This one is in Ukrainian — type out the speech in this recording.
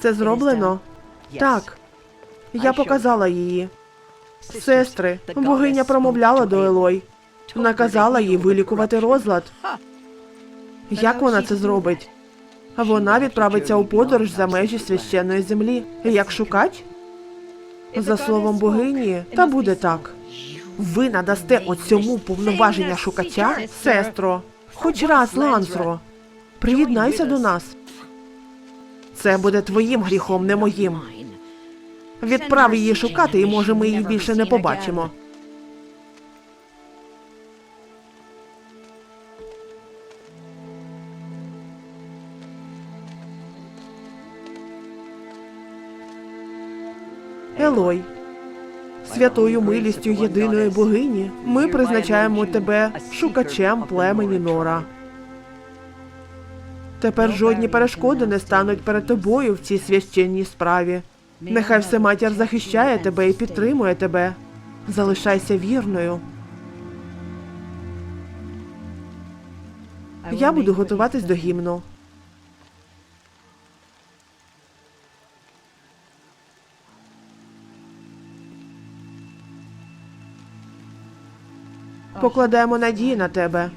Це зроблено? Так. Я показала її. Сестри, богиня промовляла до Елой. Наказала їй вилікувати розлад. Як вона це зробить? Вона відправиться у подорож за межі священної землі. Як шукач? За словом богині, та буде так. Ви надасте оцьому повноваження шукача, сестро, хоч раз, Ланзро. Приєднайся до нас. Це буде твоїм гріхом, не моїм. Відправ її шукати, і може ми її більше не побачимо. Елой, святою милістю єдиної богині, ми призначаємо тебе шукачем племені Нора. Тепер жодні перешкоди не стануть перед тобою в цій священній справі. Нехай Всематір захищає тебе і підтримує тебе. Залишайся вірною. Я буду готуватись до гімну. Покладаємо надії на тебе.